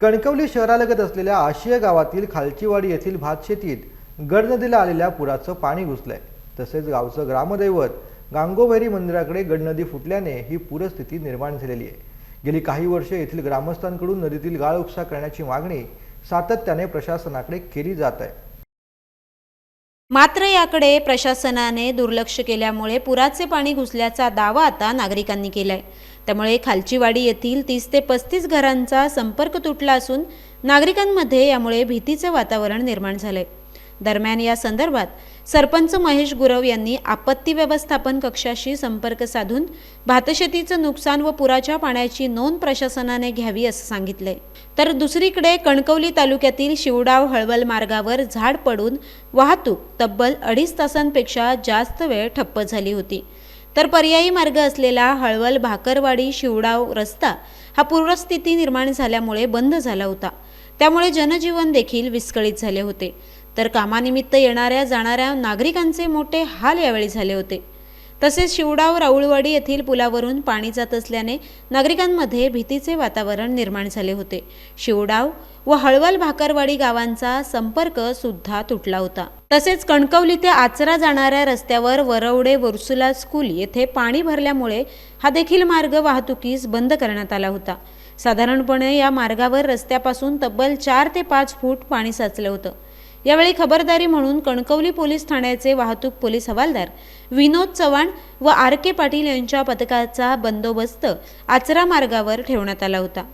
कणकवली शहरालगत असलेल्या आशिया गावातील खालचीवाडी येथील भातशेतीत गड नदीला आलेल्या पुराचं पाणी घुसलंय. तसेच गावचं ग्रामदैवत गांगोभैरी मंदिराकडे गड नदी फुटल्याने ही पूरस्थिती निर्माण झालेली आहे. गेली काही वर्षे येथील ग्रामस्थांकडून नदीतील गाळ उपसा करण्याची मागणी सातत्याने प्रशासनाकडे केली जात आहे. मात्र याकडे प्रशासनाने दुर्लक्ष केल्यामुळे पुराचे पाणी घुसल्याचा दावा आता नागरिकांनी केलाय. त्यामुळे खालचीवाडी येथील तीस ते पस्तीस घरांचा संपर्क तुटला असून नागरिकांमध्ये यामुळे भीतीचं वातावरण निर्माण झालंय. दरम्यान या संदर्भात सरपंच महेश गुरव यांनी आपत्ती व्यवस्थापन कक्षाशी संपर्क साधून भातशेतीचं नुकसान व पुराच्या पाण्याची नोंद प्रशासनाने घ्यावी असं सांगितले. तर दुसरीकडे कणकवली तालुक्यातील शिवडाव हळवल मार्गावर झाड पडून वाहतूक तब्बल अडीच तासांपेक्षा जास्त वेळ ठप्प झाली होती. तर पर्यायी मार्ग असलेला हळवल भाकरवाडी शिवडाव रस्ता हा पूरस्थिती निर्माण झाल्यामुळे बंद झाला होता. त्यामुळे जनजीवन देखील विस्कळीत झाले होते. तर कामानिमित्त येणाऱ्या जाणाऱ्या नागरिकांचे मोठे हाल यावेळी झाले होते. तसेच शिवडाव राऊळवाडी येथील पुलावरून पाणी जात असल्याने नागरिकांमध्ये भीतीचे वातावरण निर्माण झाले होते. शिवडाव व हळवल भाकरवाडी गावांचा संपर्क सुद्धा तुटला होता. तसेच कणकवली ते आचरा जाणाऱ्या रस्त्यावर वरवडे वरसुला स्कूल येथे पाणी भरल्यामुळे हा देखील मार्ग वाहतुकीस बंद करण्यात आला होता. साधारणपणे या मार्गावर रस्त्यापासून तब्बल चार ते पाच फूट पाणी साचलं होतं. यावेळी खबरदारी म्हणून कणकवली पोलीस ठाण्याचे वाहतूक पोलीस हवालदार विनोद चव्हाण व आर के पाटील यांच्या पथकाचा बंदोबस्त आचरा मार्गावर ठेवण्यात आला होता